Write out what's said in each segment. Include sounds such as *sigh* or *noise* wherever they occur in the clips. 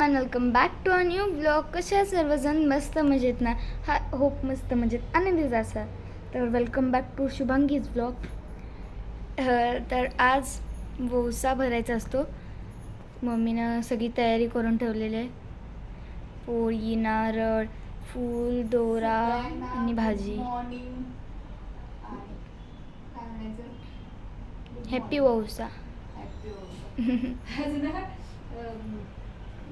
Welcome back to a new blog. कशा सर्वजण? मस्त मजेत ना? हा होप मस्त मजेत. आनंदीच असा तर welcome back to Shubhangi's blog. तर आज वोसा भरायचा असतो. मम्मीनं सगळी तयारी करून ठेवलेली आहे. पोळी नारळ फूल दोरा आणि भाजी. हॅप्पी हॅपी वौसा ना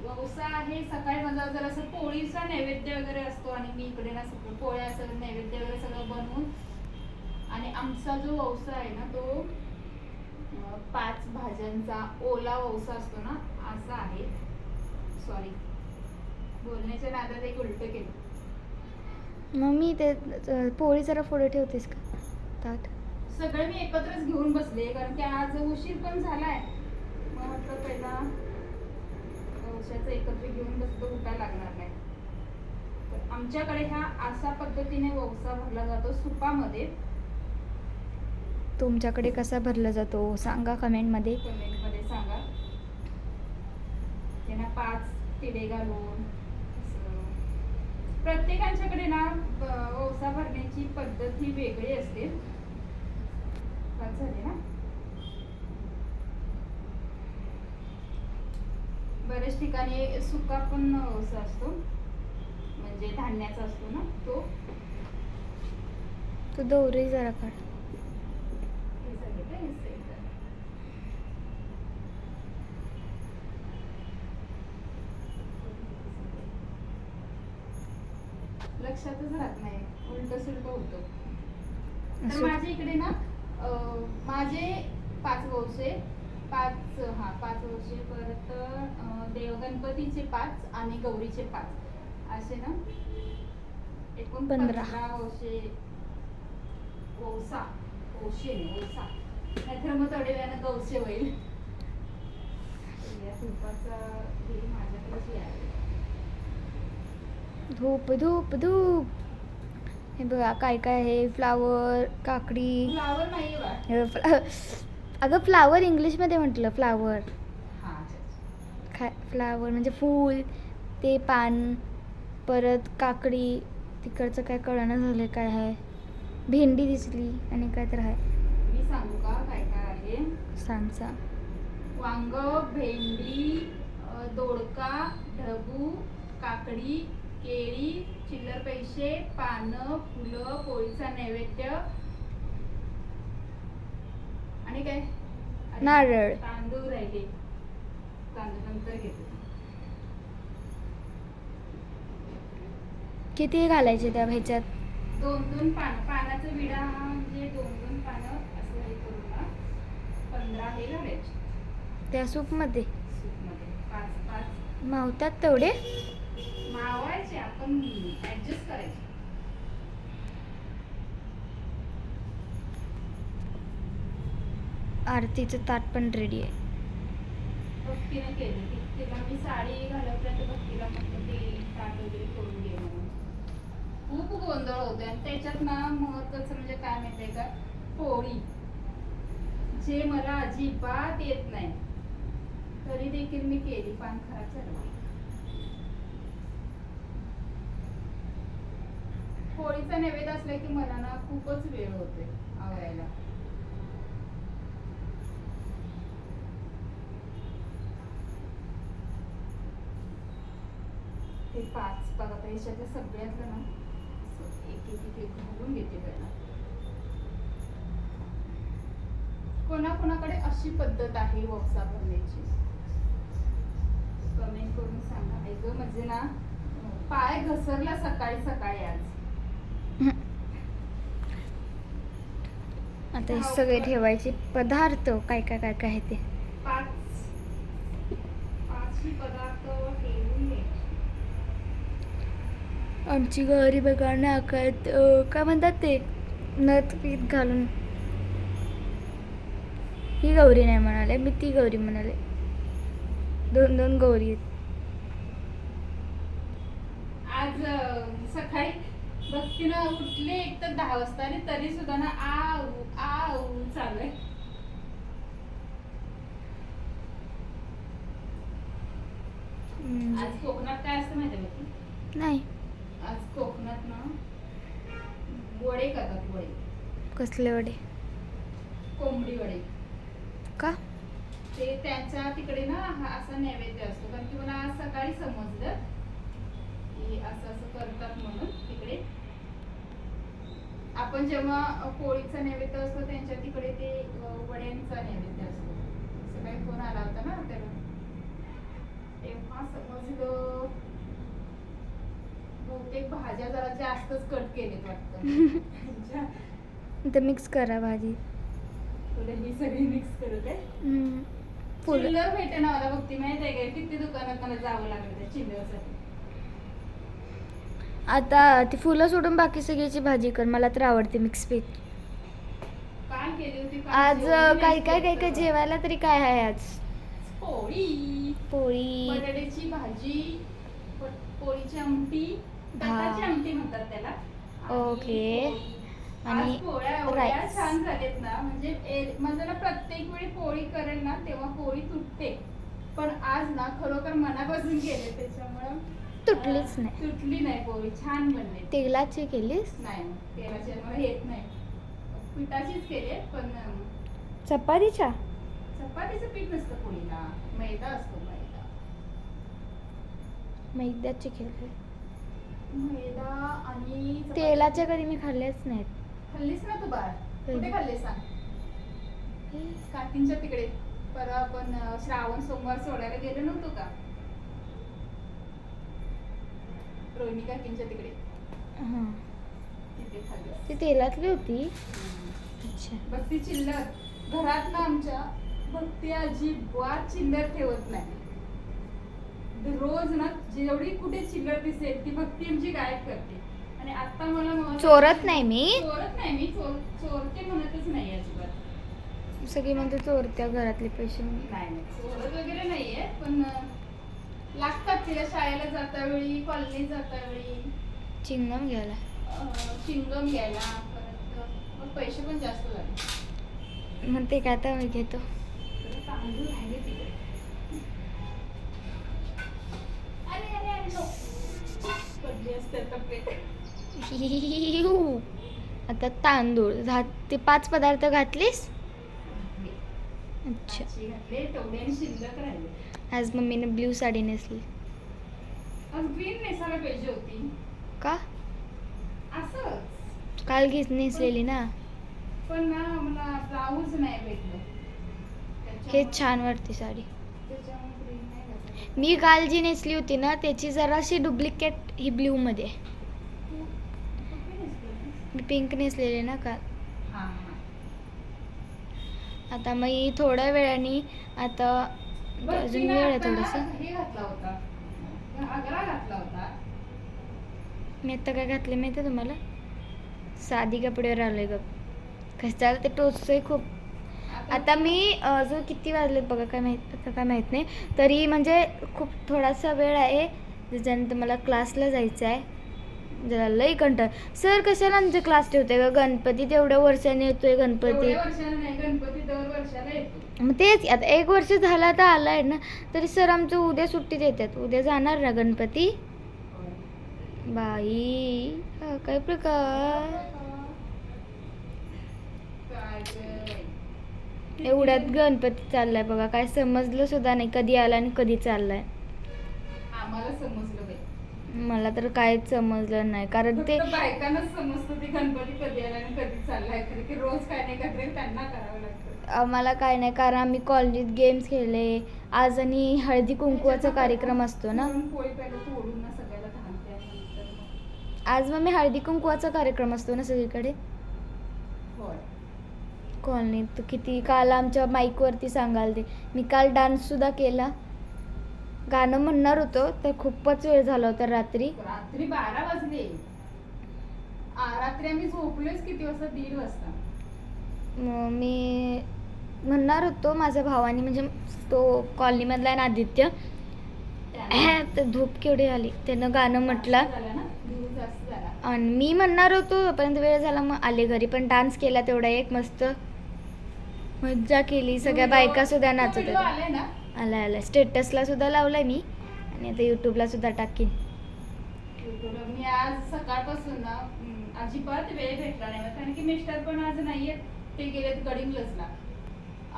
वौसा आहे सकाळी माझा जर असं पोळीचा नैवेद्य वगैरे असतो आणि मी इकडे ना सगळं पोळ्या असं नैवेद्य वगैरे सगळं बनवून आणि आमचा जो वौसा आहे ना तो पाच भाज्यांचा ओला वौसा असतो ना असा आहे. सॉरी बोलण्याच्या नादात एक उलट केलं. मम्मी ते अ, पोळी जरा पुढे ठेवतेस का? ताट. सगळे मी एकत्रच घेऊन बसले कारण की आज उशीर पण झालाय. मग म्हटलं पहिला औषधाचं एकत्र घेऊन बसतो उठायला लागणार नाही. तर आमच्याकडे ह्या अशा पद्धतीने वौसा भरला जातो सुपामध्ये. तुमच्याकडे कसा भरला जातो सांगा कमेंटमध्ये. कमेंटमध्ये सांगा. त्यांना पाच तिडे घालून असं. प्रत्येकांच्याकडे ना वौसा भरण्याची पद्धत ही वेगळी असते. ना? बरेच ठिकाणी सुका पण वौसा असतो. म्हणजे धान्याचा असतो ना तो. तू दोरी जरा काढ. लक्षातच राहत नाही. उलट सुलट होतं. तर माझ्या इकडे ना माझे पाच वर्षे पाच हा पाच वर्षे परत देवगणपतीचे पाच आणि गौरीचे पाच. असे ना? एकूण पंधरा. वर्षे. ओसा. ओशे ओसा. नाहीतर मग थोड्या वेळानं गौशे होईल. या हे आहे. धूप धूप धूप. हे बघा काय काय आहे? फ्लावर काकडी. फ्लावर नाही बा. हे फ्ला- अगं फ्लावर इंग्लिशमध्ये म्हटलं फ्लावर. हा. खा फ्लावर म्हणजे फूल ते पान परत काकडी तिकडचं काय कळणं झालं काय आहे? भेंडी दिसली आणि काय तर आहे. मी सांगू का काय काय आहे? सांग सांग वांग भेंडी दोडका ढबू काकडी केळी चिल्लर पैसे पानं फुलं पोळीचा नैवेद्य आणि काय? नारळ. तांदूळ राहिले तांदूळ नंतर घेते. किती घालायचे त्या ह्याच्यात? दोन दोन पान पानाचं विडा म्हणजे दोन दोन पानं असं हे करून ना पंधरा हे घालायचे. त्या सूपमध्ये? सूपमध्ये. पाच पाच. मावतात तेवढे? मावायचे आपण ऍडजस्ट करायचे. आरतीचं ताट पण रेडी आहे. भक्तीने केली. ती तिला मी साडी घालवपर्यंत भक्तीला म्हटलं ते ताट वगैरे करून घे म्हणून. खूप गोंधळ होते आणि त्याच्यात ना महत्वाचं म्हणजे काय माहितीये का? पोळी. जे मला अजिबात येत नाही तरी देखील मी केली पान खरा पोळीचा नैवेद्य असला की मला ना खूपच वेळ होते आवरायला. ते पाच बघा आता ह्याच्यातल्या सगळ्यातलं ना एक एक एक घालून घेते पहिला कोणाकोणाकडे अशी पद्धत आहे वक्सा भरण्याची कमेंट करून सांगा. ऐक म्हणजे ना पाय घसरला सकाळी सकाळी आज. आता हे सगळे ठेवायचे पदार्थ काय काय काय काय ते? पाच. पाच ही पदार्थ आमची गौरी बघा नाकात अं, काय म्हणतात ते? नथ पीत घालून. ही गौरी नाही म्हणाले मी ती गौरी म्हणाले. दोन दोन गौरी आहेत. आज सकाळी भक्तीनं उठले एक तर दहा वाजता आणि तरी सुद्धा ना आऊ आऊ चालू आहे. आज कोकणात काय असतं माहिती नाही. आज कोकणात ना वडे करतात वडे. कसले वडे? कोंबडी वडे. का? ते त्यांच्या तिकडे ना हा असा नैवेद्य असतो. कारण की मला आज सकाळी समजलं की असं असं करतात म्हणून तिकडे. आपण जेव्हा पोळीचा नैवेद्य असतो त्यांच्या तिकडे ते वड्यांचा नैवेद्य असतो. सकाळी फोन आला होता ना तेव्हा तेव्हा समजलं बहुतेक भाज्या जरा जास्तच कट केलेत वाटतं. *laughs* तर मिक्स करा भाजी. तुला ही सगळी मिक्स करू काय? हम्म. फुलं. चिल्लर भेटे ना मला बघती माहीत आहे का किती दुकानात मला जावं लागलं त्या चिल्लरसाठी. आता ती फुलं सोडून बाकी सगळ्याची भाजी कर मला तर आवडते मिक्स व्हेज काय केली होती काल आज काय काय काय काय. जेवायला तरी काय आहे आज? पोळी. पोळी. बटाट्याची भाजी पोळीची आमटी हा. आमटी म्हणतात त्याला. ओके. आणि पोळ्या एवढ्या. छान झालेत ना म्हणजे म्हणजे ना प्रत्येक वेळी पोळी करेल ना तेव्हा पोळी तुटते. पण आज ना खरोखर मनापासून केले त्याच्यामुळं तुटलीच नाही. तुटली नाही पोळी छान बनली. तेलाची केलीस? नाही तेलाची मला येत नाही. पिठाचीच केली पण चपातीच्या? चपातीचं पीठ नसतं पोळीला. मैदा असतो मैदा. मैद्याची केली. मैदा आणि चपाती- तेलाच्या कधी मी खाल्ल्याच नाहीत. खाल्लीस ना तू बाळ? कुठे? खाल्लीस सांग. काकींच्या तिकडे. परवा आपण अं, श्रावण सोमवार सोडायला गेलो नव्हतो का? रोहिणी काकींच्या तिकडे. हां. तिथे खाल्लीस. ती तेलातली होती? अच्छा. बघ ती चिल्लर. घरात ना आमच्या भक्ती अजिबात चिल्लर ठेवत नाही. रोज ना जेवढी कुठे चिल्लर दिसेल ती भक्ती आमची गायब करते. आणि आता मला चोरत नाही मी. चोरत नाही मी चोर चोरते म्हणतच नाही अजिबात. सगळी म्हणते चोरत्या घरातले पैसे. नाही. नाही चोरत वगैरे नाहीये पण लागतात तिला शाळेला जाता वेळी कॉलेज जाता वेळी. चिंगम घ्यायला. चिंगम घ्यायला परत पैसे पण जास्त झाले. म्हणते काय आता मी घेतो. तर तांदूळ राहिले आता तांदूळ. घात ते पाच पदार्थ घातलीस? अच्छा. आज मम्मीने ब्ल्यू साडी नेसली. का? काल घेत नेसलेली ना? पण ना मला ब्लाऊज नाही भेटलं. हे छान वाटते साडी त्याच्यामुळे green नाही घातलं. मी काल जी नेसली होती ना त्याची जराशी डुप्लिकेट ही ब्ल्यू मध्ये. आहे. तू- तू काय नेसली? मी पिंक नेसलेली ना काल. हा. आता मी थोड्या वेळाने आता अजून वेळ आहे थोडस. मी आता काय घातले माहिती आहे तुम्हाला? साधी कपड्यावर आलोय ग कशाला ते टोचतोय खूप. आता मी अ, जो किती वाजलेत बघा काय माहीत आता काय माहीत नाही. तरी म्हणजे खूप थोडासा वेळ आहे त्याच्यानंतर मला क्लासला जायचं आहे जरा लई कंटाळ. सर कशाला आमचे क्लास ठेवते का गणपती तेवढ्या वर्षाने येतोय गणपती. मग तेच आता एक वर्ष झाला तर आलाय ना. तरी सर आमचं उद्या सुट्टीत येतात. उद्या जाणार ना गणपती? बाई हा काय प्रकार? एवढ्यात गणपती चाललाय बघा. काय समजलं सुद्धा नाही. कधी आला आणि कधी चाललाय. आम्हाला समजलं बाई मला तर काहीच समजलं नाही. कारण ते फक्त बायकांनाच समजतं ते गणपती कधी आला आणि कधी चाललाय. की रोज काय नाही काहीतरी त्यांना करावं लागतं. आम्हाला काय नाही. कारण आम्ही कॉलनीत गेम्स खेळले. आज आणि हळदी कुंकवाचा कार्यक्रम असतो ना. म्हणून पोळी पहिलं तोडून ना सगळ्याला घालते आणि नंतर मग- आज मग मी हळदी कुंकवाचा कार्यक्रम असतो ना सगळीकडे. कॉलनीत किती काल आमच्या माईकवरती सांगाल ते. मी काल डान्स सुद्धा केला. गाणं म्हणणार होतो तर खूपच वेळ झाला होता रात्री. रात्री बारा वाजले. रात्री आम्ही झोपलोच किती वाजता? दीड वाजता. मी म्हणणार होतो माझ्या भावाने म्हणजे तो कॉलनीमधला आहे ना आदित्य. तर धूप केवढी आली. त्यानं गाणं म्हटलं. आणि मी म्हणणार होतो तोपर्यंत वेळ झाला मग आले घरी. पण डान्स केला तेवढा एक मस्त. मज्जा केली. सगळ्या बायका सुद्धा नाचत होत्या. आलाय ना? आलाय आलाय. स्टेटसला सुद्धा लावलाय मी. आणि आता यूट्यूबला सुद्धा टाकीन. मी आज सकाळपासून ना अजिबात वेळ भेटला नाही. कारण की मिस्टर पण आज नाहीयेत ते गेलेत गडिंग्लजला.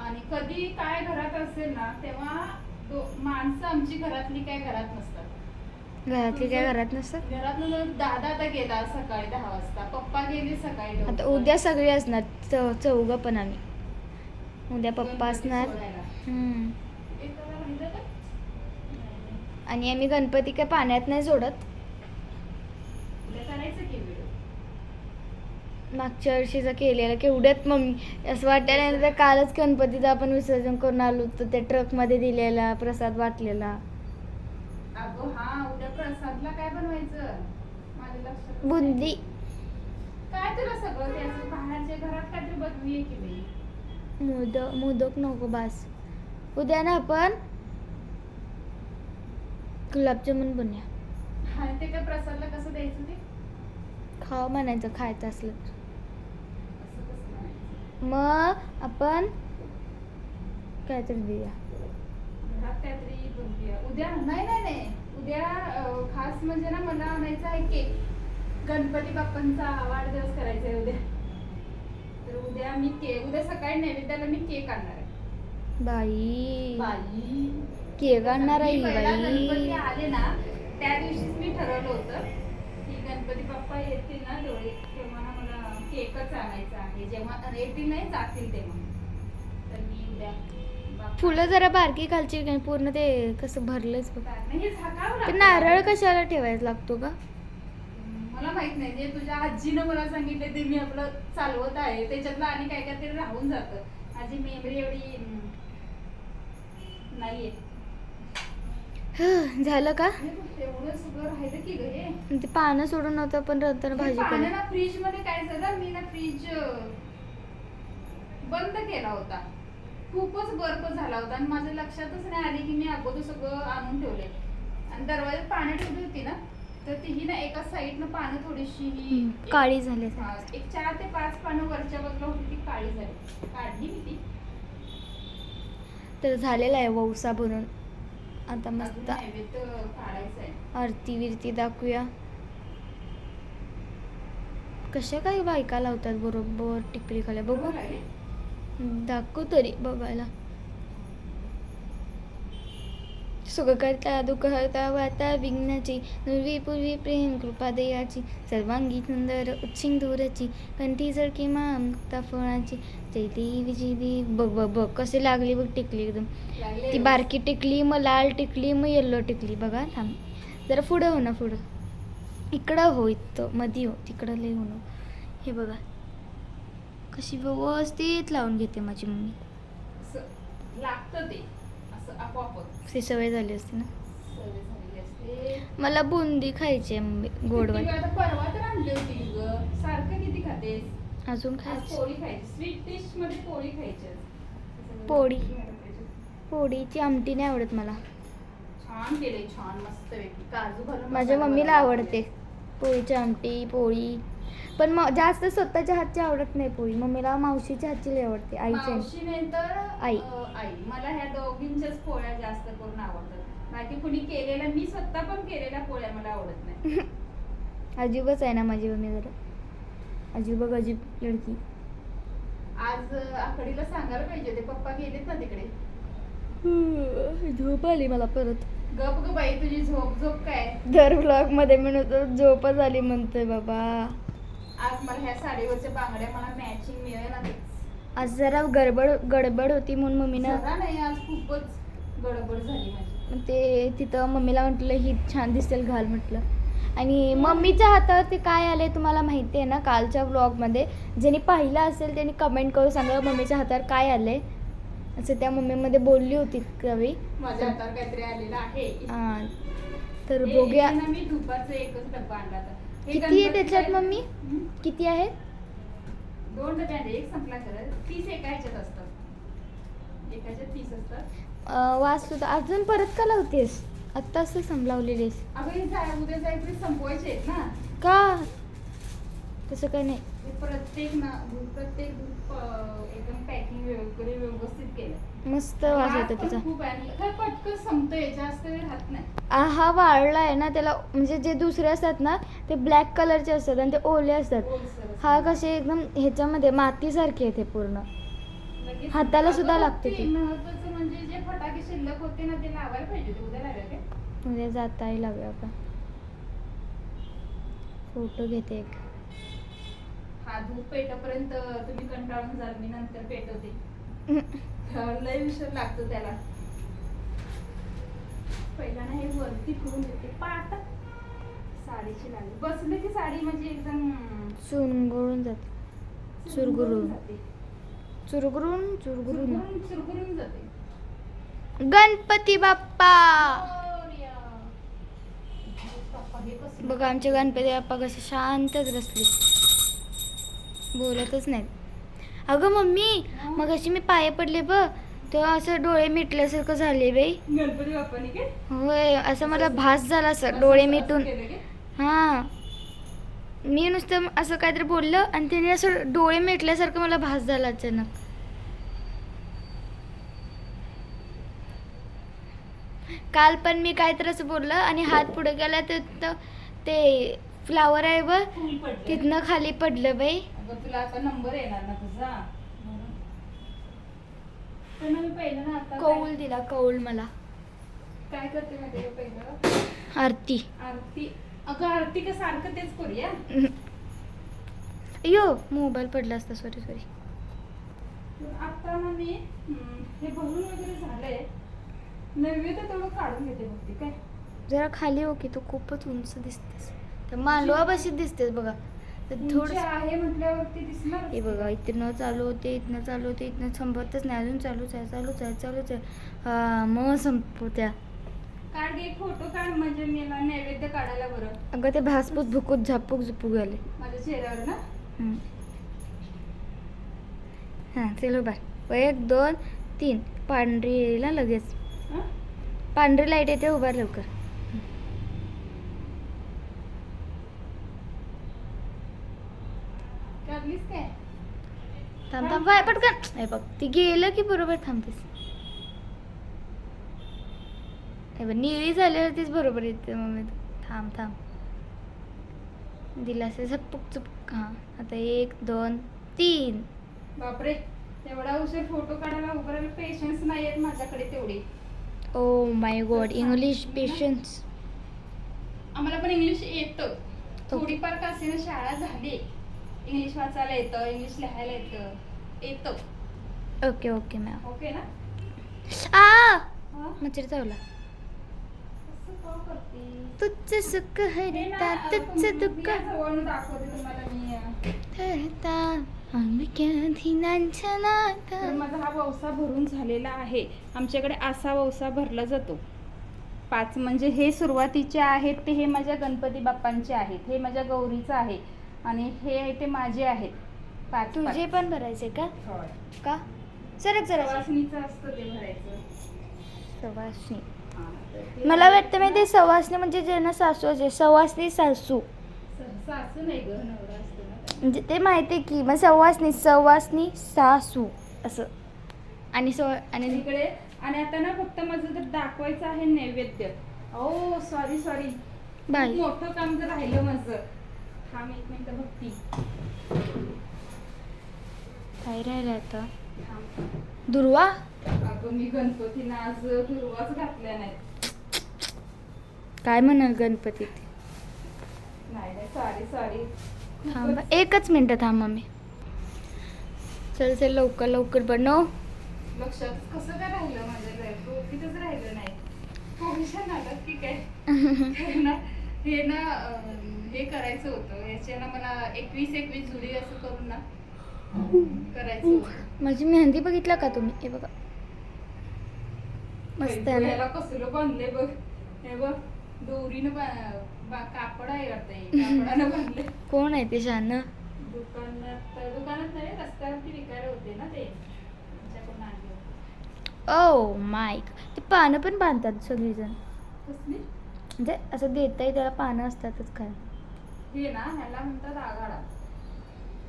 आणि कधी काय घरात असेल ना तेव्हा माणसं आमची घरातली काय घरात नसतात. घरातली काय घरात नसतात? घरात दादा आता गेला सकाळी दहा वाजता. पप्पा गेले सकाळी आता. उद्या सगळे असणार चौघं पण आम्ही. उद्या पप्पा असणार. आणि आम्ही गणपती काय पाण्यात नाही सोडत. मागच्या वर्षीचं केलेलं केवढ्यात मम्मी असं वाटायला नाही तर कालच गणपतीचं आपण विसर्जन करून आलो होतो त्या ट्रकमध्ये दिलेला प्रसाद वाटलेला. प्रसादला काय बुंदी. तुला सगळं घरात काहीतरी बनवूया की मोदक मोदक नको बास. उद्या ना आपण गुलाबजामुन बनूया आणि ते काय प्रसादला कसं द्यायचं ते? खावं म्हणायचं खायचं असलं तर. मग आपण काहीतरी देऊया. घरात काहीतरी बनवूया. उद्या नाही नाही नाही. उद्या अं, खास म्हणजे ना मला आणायचं आहे केक. गणपती बाप्पांचा वाढदिवस करायचा आहे उद्या. तर उद्या मी केक उद्या सकाळी नैवेद्याला मी केक आणणार आहे. बाई. बाई. केक आणणार आहे मी पहिला गणपती बाई आले ना त्या दिवशीच मी ठरवलं होतं की गणपती बाप्पा येतील ना डोळे तेव्हा ना मला केकच आणायचा आहे. जेव्हा येतील नाही जातील तेव्हा. तर मी उद्या बाप्पा- फुलं जरा बारकी खालची काय पूर्ण ते कसं भरलंच बघ. नाही, हे झाकावं ते लागतं. नारळ कशाला ठेवायला लागतो का मला माहीत नाही. जे तुझ्या आजीनं मला सांगितले ते मी आपलं चालवत आहे. त्याच्यातलं आणि काय काय तरी राहून जातं. माझी मेमरी एवढी नाहीये. झालं का? एवढं सगळं राहिलं की ग हे. ते पानं सोडून नव्हतं पण नंतर भाजी केली ना फ्रीजमध्ये काय झालं? मी ना फ्रीज बंद केला होता. खूपच बर्फ झाला होता आणि माझ्या लक्षातच नाही आले की मी अगोदर सगळं आणून ठेवले आणि दरवाज्यात पाणी ठेवली होती ना? तर तीही ना एका साईडनं पानं थोडीशी ही काळी झाली. हा, एक चार ते पाच पानं वरच्या बाजूला होती ती काळी झाली. काढली मी ती. तर झालेला आहे वौसा बनून आता अजून मस्त नैवेद्य काढायचा आहे. आरती विरती दाखवूया. कशा काही बायका लावतात बरोबर टिकली खाल्या बघू. बरोबर आहे? दाखवू तरी बघायला. सुख करता दुःख हरता वाता विघ्नाची नुर्वी पूर्वी प्रेम कृपा दयाची सर्वांगी सुंदर उच्छिंदूराची कंठी जळकी मुक्ता फळाची जय देवी जय देवी बघ बघ बघ कशी लागली बघ टिकली एकदम. ती बारकी टिकली मग लाल टिकली मग येल्लो टिकली बघा थांब. जरा पुढं हो ना पुढं. इकडं हो इथं मधी हो तिकडं लय हो ना. हे बघा. कशी व्यवस्थित लावून घेते माझी मम्मी. लागतं ते. आपोआपच. ती सवय झाली असते ना. सवय झालेली असते. मला बुंदी खायची आहे मम्मी गोड किती वाट. वेळा आता परवा तर आणली होती ग. सारखं किती खातेस? अजून आज खायची. पोळी खायची. स्वीट डिशमध्ये पोळी खायची आज. पोळी. पोळीची आमटी नाही आवडत मला. छान केले छान मस्त काजू घालून माझ्या मसाला मम्मीला. आवडते. पोळीची आमटी पोळी. पण मग जास्त स्वतःच्या हातची आवडत नाही पोळी मम्मीला मावशीच्या हातची लई आवडते आईची मावशी नाही तर आई. अं, आई. मला ह्या दोघींच्याच पोळ्या जास्त करून आवडतात. बाकी कुणी केलेल्या मी स्वतः पण केलेल्या पोळ्या मला आवडत नाही. *laughs* अजीबच आहे ना माझी मम्मी जरा. अजीब बघ अजीब लडकी. आज अं, आकडीला सांगायला पाहिजे ते पप्पा गेलेत ना तिकडे. झोप आली मला परत. गप ग बाई तुझी झोप झोप काय? दर ब्लॉगमध्ये म्हणतो झोपच आली म्हणतोय बाबा. आज मला ह्या साडीवरच्या बांगड्या मला मॅचिंग मिळेल ना आज जरा गडबड गडबड होती म्हणून मम्मीनं जरा नाही आज खूपच गडबड झाली माझी. मग ते तिथं मम्मीला म्हटलं ही छान दिसेल घाल म्हटलं. आणि मम्मीच्या हातावर ते काय आले तुम्हाला माहिती आहे ना कालच्या व्लॉगमध्ये ज्यांनी पाहिलं असेल त्यांनी कमेंट करून सांगा मम्मीच्या हातावर काय आले असं त्या मम्मीमध्ये बोलली होती कवी. माझ्या हातावर काहीतरी आलेलं आहे. हां. तर हे- बघूया ना मी धुपाचं एकच डब्बा आणला होता. किती आहे त्याच्यात मम्मी? किती आहेत? दोन डबे आणले एक संपला खरं. तीस एका ह्याच्यात असतात एका ह्याच्यात तीस असतात अजून परत का लावतेस? आत्ताच तर संपलावलेलीस. अगं हे जाय उद्या जायचे संपवायचे आहेत ना. का? तसं काय नाही. हे प्रत्येक ना प्रत्येक अं, एकदम पॅकिंग वगैरे व्यवस्थित केलं मस्त वास येतो त्याचा हा वाळला आहे ना त्याला म्हणजे जे दुसरे असतात ना ते ब्लॅक कलरचे असतात आणि ते ओले असतात. हा कसे एकदम ह्याच्यामध्ये मातीसारखे आहे ते पूर्ण. हाताला सुद्धा लागते ते. ती. महत्वाचं म्हणजे जे फटाके शिल्लक होते ना ते लावायला पाहिजे होते उद्या लावायला काय? उद्या जाताही लागूया आपण. फोटो घेते एक. हा धूप पेटपर्यंत तुम्ही कंटाळून जाल मी नंतर पेटवते. *laughs* लय विषय लागतो त्याला. पहिला ना हे वरती देते पाटा साडीची लागली बसले की साडी म्हणजे एकदम चुरगुळून जाते. चुरगुरून. जाते. चुरगुरून चुरगुरून. चुरगुरून जाते. गणपती बाप्पा? बघा आमचे गणपती बाप्पा कसे शांतच बसले बोलतच नाहीत. अगं मम्मी मग अशी मी पाया पडले बघ. तेव्हा असं डोळे मिटल्यासारखं झाले बाई. गणपती बाप्पानी काय? होय असं मला भास झाला असं डोळे मिटून? हा. मी नुसतं असं काहीतरी बोललं आणि त्याने असं डोळे मिटल्यासारखं मला भास झाला अचानक. काल पण मी काहीतरी असं बोललं आणि हात पुढे गेला तर ते फ्लावर आहे पडलं. तिथनं खाली पडलं बाई. अगं तुला आता नंबर येणार ना तुझा. म्हणून. तर मग मी पहिलं ना आता कौल दिला कौल मला. काय करते माहिती का पहिलं? आरती. आरती. अगं आरती का सारखं तेच करूया? यो मोबाईल पडला असता सॉरी सॉरी आता ना मी हे भरून वगैरे झालंय. नैवेद्य तेवढं काढून घेते बघते काय? जरा खाली हो की तू खूपच उंच दिसतेस. तर मांडवा बशीत दिसतेस बघा. तर थोडं आहे म्हटल्यावरती दिसणार हे बघा इथनं चालू होते इथनं चालू होते इथनं संपतच नाही. अजून चालूच आहे चालूच आहे चालूच आहे. हा मग संपत्या. काढ घे फोटो काढ म्हणजे मला नैवेद्य काढायला बरं. अगं ते भासपूस भुकूत झापूक झुपू गेले माझ्या चेहऱ्यावर ना? हां चलो बाय एक दोन तीन. पांढरी येईल ना लगेच. हं? पांढरी लाइट येते उभा राहा लवकर काढलीस काय थांब थांब. बाय पटकन. हे बघ ती गेलं की बरोबर थांबतेस. बघ निळी झाल्यावरतीच बरोबर येते मम्मी. थांब थांब. दिला असं झपक चुपक हां आता एक दोन तीन. बापरे एवढा उशीर फोटो काढायला उभं राहायला पेशन्स नाही आहेत माझ्याकडे तेवढे. Oh my god English patience आम्हाला पण इंग्लिश येतं. थोडीफार का असेना शाळा झाली. इंग्लिश वाचायला येतं इंग्लिश लिहायला येतं. येतं. ओके ओके मॅम ओके ना? आ! हा? मच्छर चावला. असं का करते? तुझं सुख हे ना, हरिता अं, तुझं मी दुःख जवळून दाखवते तुम्हाला मी अं, हरता. तर. माझा हा ववसा भरून झालेला आहे. आमच्याकडे असा ववसा भरला जातो. पाच म्हणजे हे सुरुवातीचे आहेत ते हे माझ्या गणपती बाप्पांचे आहेत. हे माझ्या गौरीचं आहे. आणि हे ते माझे आहेत. पाच तुझे. पण भरायचे का. का? सरक सरक. सवासणीचं असतं ते भरायचं. सवासणी. हा, तर ते मला वाटतं माहिती सवासणी म्हणजे ज्यांना सासू असते सवासणी सासू. स- सासू नाही ग नवरा असतो ना त्याला. म्हणजे ते माहिती आहे की मग सवासणी सवासणी सासू असं. आणि सव आणि आणि इकडे आणि आता ना फक्त माझं जर दाखवायचं आहे नैवेद्य. ओ सॉरी सॉरी बाई. मोठं काम जर राहिलं माझं. थांब एक मिनिट बघती काय राहिलं आता. दुर्वा? अगं मी गणपतीनं आज दुर्वाच घातल्या नाही काय म्हणाल गणपतीत नाही नाही सॉरी सॉरी थांब एकच मिनटं थांब मम्मी चल चल लवकर लवकर बनव. लक्षात कसं काय राहिलं माझं लाईफ डोकीतच राहिलं नाही. पोझिशन आलं की काय? *laughs* हे ना हे ना अं, हे करायचं होतं. याच्या ना मला एकवीस एकवीस जुडी असं करून ना करायचं होतं. माझी मेहंदी बघितला का तुम्ही? हे बघा. मस्त आहे याला ना कसलं बांधले बघ. हे बघ दोरीनं बा- बा- कापड आहे वाटतं हे. कापडानं बांधले कोण आहे ते शान? दुकानात दुकानात नाही रस्त्यावरती विकायला होते ना ते. त्यांच्याकडून आणले होते. ओ माईक ते पानं पण बांधतात सगळीजण. कसली? म्हणजे असं देता त्याला पानं असतातच काय हे ना ह्याला म्हणतात आघाडा.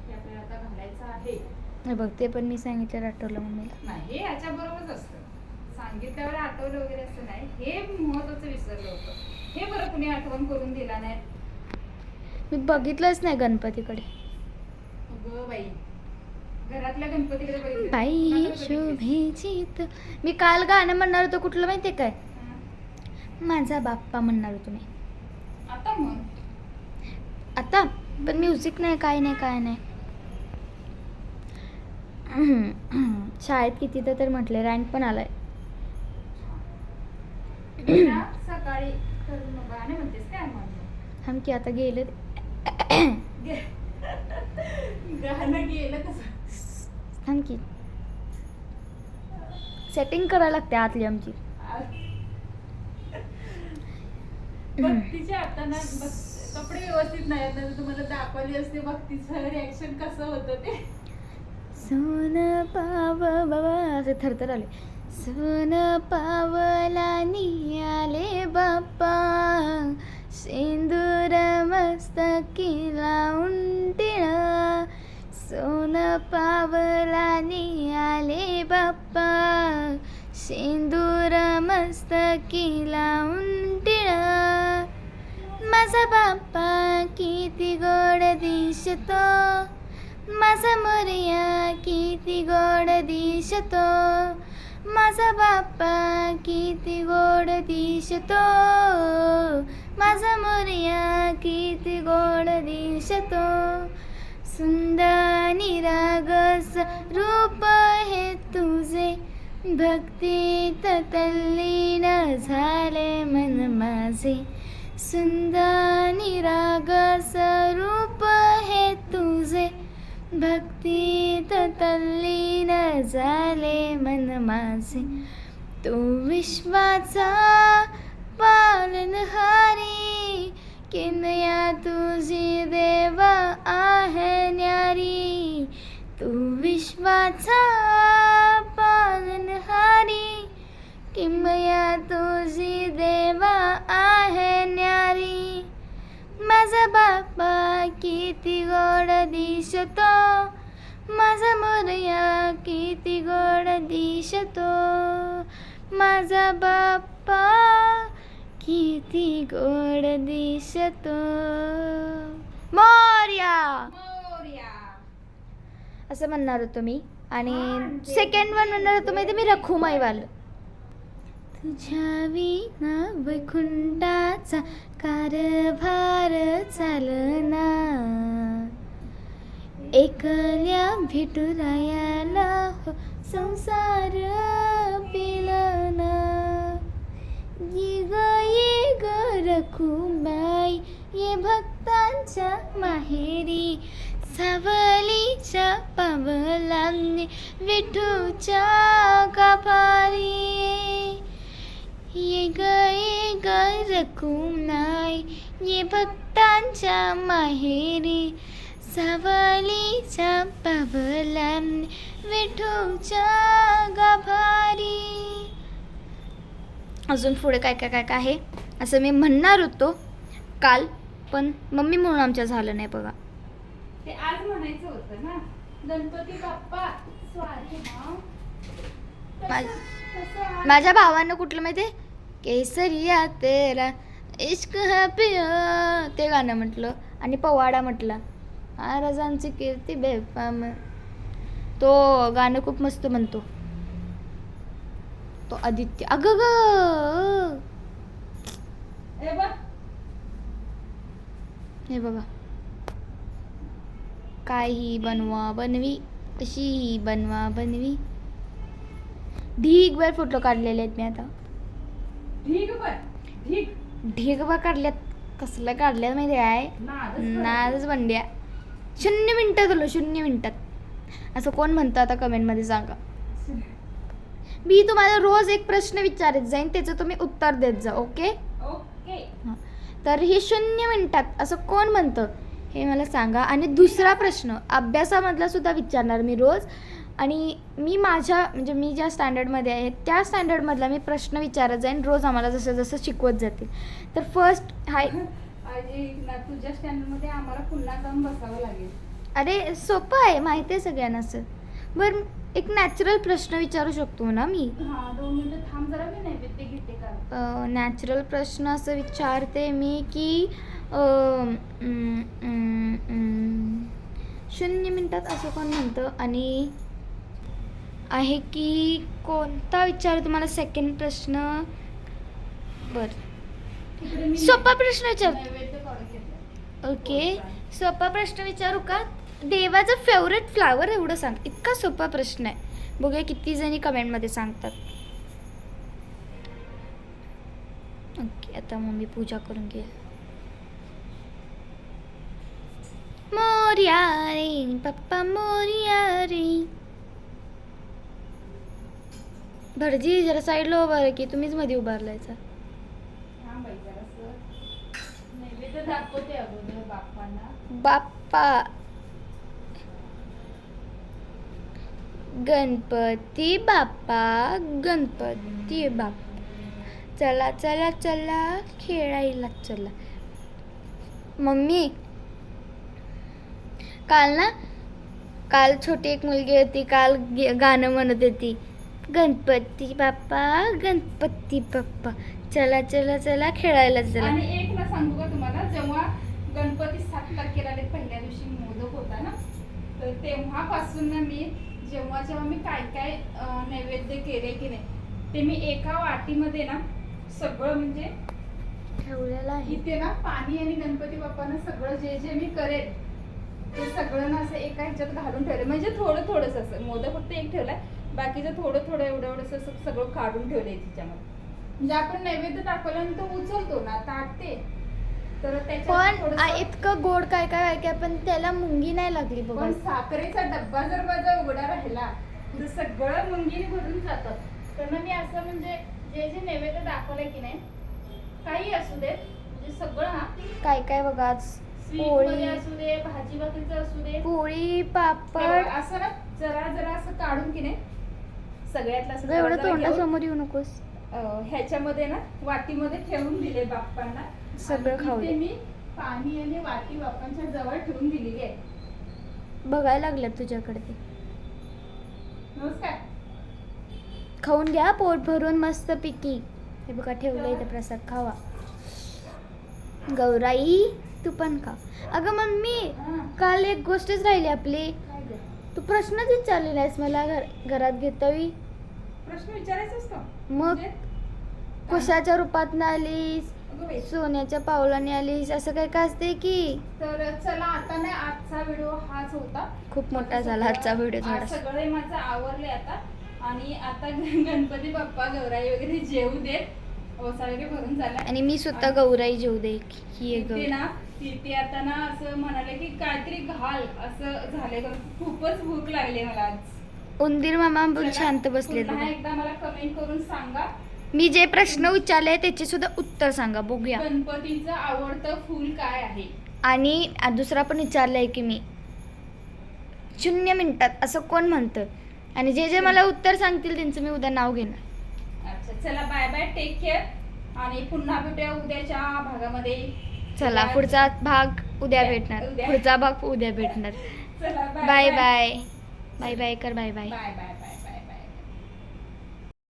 हे तर आता घालायचं आहे. हे बघ ते पण मी सांगितलं आठवलं मम्मीला नाही हे याच्या बरोबरच असतं. सांगितल्यावर आठवलं वगैरे असं नाही. हे महत्वाचं विसरलं होतं. हे बरं कुणी आठवण करून दिला नाही. मी बघितलंच नाही गणपतीकडे. अगं बाई. घरातल्या गणपतीकडे बघितलं. बाई बघितलीस. त- मी काल गाणं म्हणणार होतो कुठलं माहितीये काय? हा. माझा बाप्पा म्हणणार होतो मी. आता मग आता? पण म्युझिक नाही काय नाही काय नाही. *clears throat* शाळेत किती तर म्हटले रँक पण आलाय. सकाळी की आता गेलं. गाणं गेलं कसं थांब की. सेटिंग करायला लागते आतली आमची. कपडे व्यवस्थित नाही आहेत ना तुम्हाला दाखवली असते बघ तिचं रिॲक्शन कसं होतं ते. सोन पाव बाबा असे थरथर आले. सोन पावला आले बाप्पा. सिंदूर मस्तकी लावून टिळा सोन पावला आले बाप्पा. सिंदूर मस्तकी लावून टिळा माझा बाप्पा किती गोड दिसतो. माझा मोरया किती गोड दिसतो. माझा बाप्पा किती गोड दिसतो. माझा मोरया किती गोड दिसतो. सुंदर निरागस रूप हे तुझे. भक्तीत तल्लीन झाले मन माझे. सुंदर निरागस स्वरूप हे तुझे. भक्तीत तल्लीन झाले मन माझे. तू विश्वाचा पालनहारी किनया तुझी देवा आहे न्यारी. तू विश्वाचा पालनहारी किमया तुझी देवा आहे न्यारी. माझा बाप्पा किती गोड दिसतो. माझा मोरया किती गोड दिसतो. माझा बाप्पा किती गोड दिसतो. मोरया! मोरया असं म्हणणार होतो मी आणि सेकंड वन म्हणणार होतो माहिती मी रखुमाईवाल. तुझ्या विना वैकुंठाचा कारभार चालना. एकल्या भेटुरायाला हो संसार पिलना. ये ग ये ग रखुबाई ये भक्तांच्या माहेरी सावलीच्या पावलांनी विठूच्या गाभारी. ये ग ये ग रकुमाई ये भक्तांच्या माहेरी. सावलीच्या पावलांनी विठूच्या गाभारी. अजून पुढे काय काय काय काय आहे? असं मी म्हणणार होतो काल पण मम्मी म्हणून आमच्या झालं नाही बघा. ते आज म्हणायचं होतं ना. गणपती बाप्पा स्वारी. माझ- आज- माझ्या भावानं कुठलं माहिती आहे? केसरिया तेरा इश्क है पिया ते गाणं म्हटलं. आणि पवाडा म्हटला महाराजांची कीर्ती बेफाम. तो गाणं खूप मस्त म्हणतो. तो आदित्य. अगं ग! हे बघ. हे काही बनवा बनवी. कशी बनवा बनवी. ढीगभर फोटो काढलेले आहेत मी आता. ढीग ढीगभर काढल्यात. कसलं काढल्यात माहिती आहे. नादच बंड्या. शून्य मिनिटात झालं शून्य मिनिटात असं कोण म्हणतं आता कमेंटमध्ये सांगा. मी तुम्हाला रोज एक प्रश्न विचारत जाईन त्याचं तुम्ही उत्तर देत जा ओके? ओके. तर हे शून्य मिनिटात असं कोण म्हणतं? हे मला सांगा. आणि दुसरा प्रश्न अभ्यासामधला सुद्धा विचारणार मी रोज. आणि मी माझ्या म्हणजे मी ज्या स्टँडर्डमध्ये आहे त्या स्टँडर्डमधला मी प्रश्न विचारत जाईन रोज आम्हाला जसं जसं शिकवत जातील. तर फर्स्ट हाय *laughs* तुझ्या स्टँडर्डमध्ये आम्हाला पुन्हा जाऊन बसावं लागेल. अरे सोपं आहे माहिती आहे सगळ्यांना सर बरं एक नॅचरल प्रश्न विचारू शकतो ना मी? हा नॅचरल प्रश्न असं विचारते मी की शून्य मिनटात असं कोण म्हणतं? आणि आहे की कोणता विचार तुम्हाला? सेकंड प्रश्न. बर. सोपा प्रश्न विचार ओके. सोपा प्रश्न विचारू का? देवाचं फेवरेट फ्लावर एवढं सांग. इतका सोपा प्रश्न आहे. बघूया किती जणी कमेंटमध्ये सांगतात. ओके आता मम्मी पूजा करून घे मोर्या रे पप्पा मोर्या रे. भटजी जरा साईडला उभार की तुम्हीच मध्ये उभारलायचा. बाप्पा. गणपती बाप्पा गणपती बाप्पा. चला चला चला खेळायला चला. मम्मी काल ना काल छोटी एक मुलगी होती काल गाणं म्हणत होती. गणपती बाप्पा गणपती बाप्पा. चला चला चला खेळायला चला. आणि एक ना सांगू का तुम्हाला जेव्हा गणपती सात तारखेला पहिल्या दिवशी मोदक होता ना तर तेव्हापासून ना मी जेव्हा जेव्हा मी काय काय नैवेद्य केले की नाही ते मी एका वाटीमध्ये ना सगळं म्हणजे ठेवलेला आहे. इथे ना पाणी आणि गणपती बाप्पांना सगळं जे जे मी करेन ते सगळं ना असं एका ह्याच्यात घालून ठेवलं म्हणजे थोडं थोडंस असं. मोदक फक्त एक ठेवलाय. बाकीचं थोडं थोडं एवढं एवढंसं असं सगळं काढून ठेवलंय तिच्यामध्ये. म्हणजे आपण नैवेद्य दाखवल्यानंतर उचलतो ना ताटते. तर पण इतकं गोड काय काय आहे काय पण त्याला मुंगी नाही लागली बघा. पण साखरेचा डब्बा जर माझा उघडा राहिला तर सगळं मुंगीने भरून जातं. तर ना मी असं म्हणजे जे जे नैवेद्य दाखवलंय की नाही काही असू देत. म्हणजे सगळं हा. काय काय बघा आज? स्वीट पोळी. मध्ये असू दे भाजी भाकरीचं असू दे. पोळी पापड. असं ना जरा जरा असं काढून की नाही सगळ्यातलं जरा एवढं तोंडासमोर येऊ नकोस. ह्याच्यामध्ये ना वाटीमध्ये ठेवून दिले बाप्पांना. सगळं खाऊ. मी पाणी आणि वाटी बाप्पांच्या जवळ ठेवून दिलेली आहे. बघायला लागल्यात तुझ्याकडे ते. नमस्कार. खाऊन घ्या पोट भरून मस्त पिकी. हे बघा ठेवलं इथे प्रसाद खावा. गौराई तू पण खा. अगं मम्मी काल एक गोष्टच राहिली आपली? तू प्रश्नच विचारली नाहीस मला घर घरात घेतावी प्रश्न विचारायचा असतो. मग म्हणजे? कुशाच्या रूपात आलीस अगं बाई, सोन्याच्या पावलाने आलीस? असं काय काय असते की? तर चला आता नाही आजचा व्हिडिओ हाच होता. खूप मोठा झाला आजचा व्हिडिओ आज थोडासा. सगळे माझं आवरले आता. आणि आता *laughs* गणपती बाप्पा गौराई वगैरे जेवू देत. ओसा वगैरे भरून झाला आणि मी स्वतः गौराई जेऊ दे. ही एक तिथे गौराई ना तिथे आता ना असं म्हणाले की काहीतरी घाल असं झाले खूपच भूक लागली मला आज. उंदीर मामा पण शांत बसले एकदा मला कमेंट करून सांगा. मी जे प्रश्न विचारले त्याचे सुद्धा उत्तर सांगा बघूया. गणपतीचं आवडतं फूल काय आहे? आणि दुसरा पण विचारलंय की मी. शून्य मिनिटात असं कोण म्हणतं? आणि जे जे मला उत्तर सांगतील त्यांचं मी उद्या नाव घेणार. अच्छा चला बाय बाय टेक केअर आणि पुन्हा भेटूया उद्याच्या भागामध्ये. चला पुढचा भाग उद्या भेटणार. पुढचा भाग उद्या भेटणार. बाय बाय बाय बाय कर बाय बाय